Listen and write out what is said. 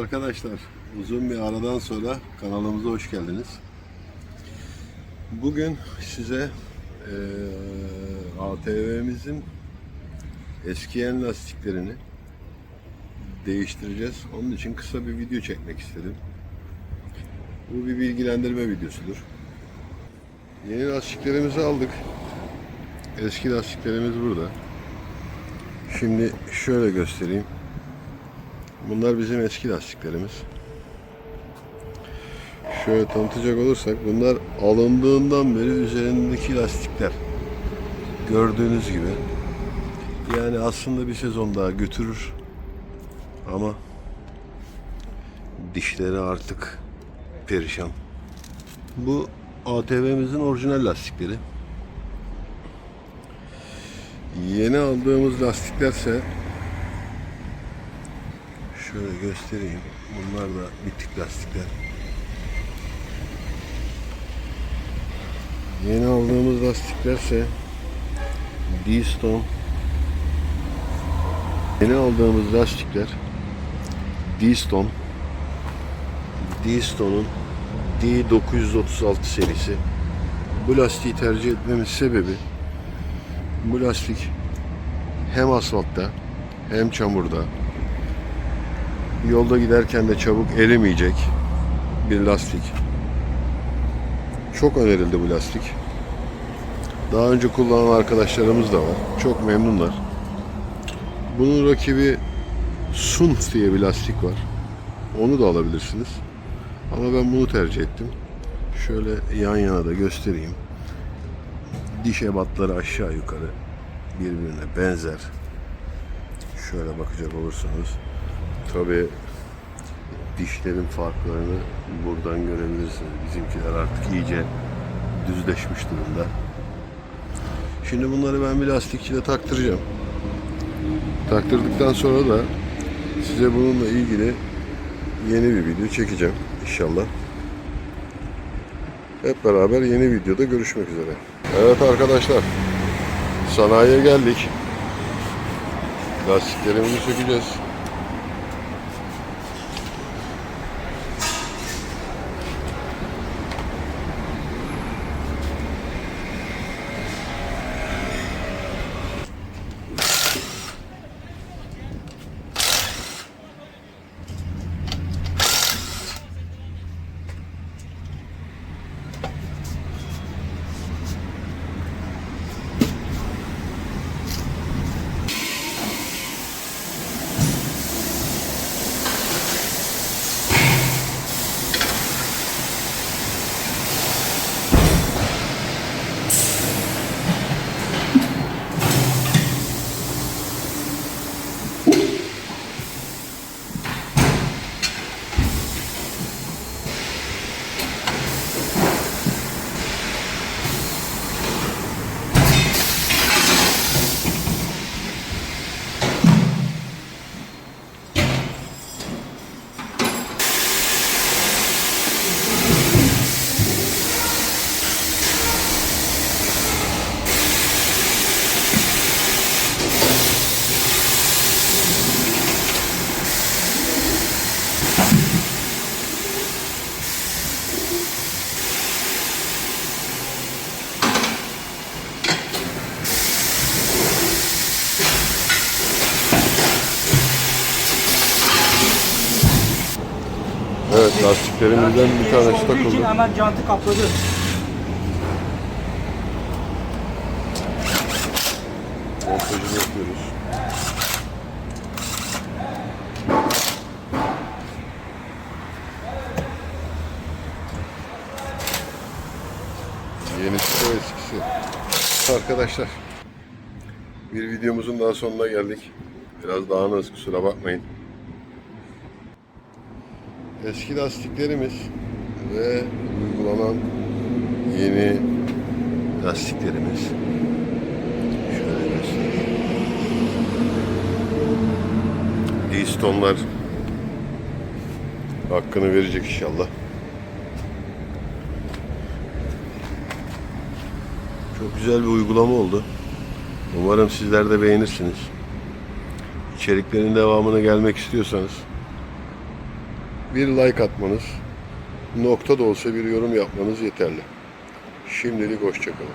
arkadaşlar, uzun bir aradan sonra kanalımıza hoş geldiniz. Bugün size eee ATV'mizin eskiyen lastiklerini değiştireceğiz. Onun için kısa bir video çekmek istedim. Bu bir bilgilendirme videosudur. Yeni lastiklerimizi aldık. Eski lastiklerimiz burada. Şimdi şöyle göstereyim. Bunlar bizim eski lastiklerimiz. Şöyle tanıtacak olursak bunlar alındığından beri üzerindeki lastikler. Gördüğünüz gibi. Yani aslında bir sezon daha götürür. Ama dişleri artık perişan. Bu ATV'mizin orijinal lastikleri. Yeni aldığımız lastiklerse Şöyle göstereyim. Bunlar da bitik lastikler. Yeni aldığımız lastiklerse D-Stone Yeni aldığımız lastikler D-Stone D-Stone'un D936 serisi. Bu lastiği tercih etmemin sebebi bu lastik hem asfaltta hem çamurda Yolda giderken de çabuk erimeyecek bir lastik. Çok önerildi bu lastik. Daha önce kullanan arkadaşlarımız da var. Çok memnunlar. Bunun rakibi Sunf diye bir lastik var. Onu da alabilirsiniz. Ama ben bunu tercih ettim. Şöyle yan yana da göstereyim. Diş ebatları aşağı yukarı birbirine benzer. Şöyle bakacak olursanız Tabii dişlerin farklarını buradan görebilirsiniz. Bizimkiler artık iyice düzleşmiş durumda. Şimdi bunları ben bir lastikçide taktıracağım. Taktırdıktan sonra da size bununla ilgili yeni bir video çekeceğim inşallah. Hep beraber yeni videoda görüşmek üzere. Evet arkadaşlar. Sanayiye geldik. Lastiklerimizi sökeceğiz. Lastiklerimizden bir tanesi Olduğu için takıldı. hemen jantı kapladı. Montajını yapıyoruz. Yenisi de eskisi. Arkadaşlar bir videomuzun daha sonuna geldik. Biraz dağınız kusura bakmayın. Eski lastiklerimiz ve uygulanan yeni lastiklerimiz. Şöyle göstereyim. D-Stone'lar hakkını verecek inşallah. Çok güzel bir uygulama oldu. Umarım sizler de beğenirsiniz. İçeriklerin devamını gelmek istiyorsanız bir like atmanız, nokta da olsa bir yorum yapmanız yeterli. Şimdilik hoşçakalın.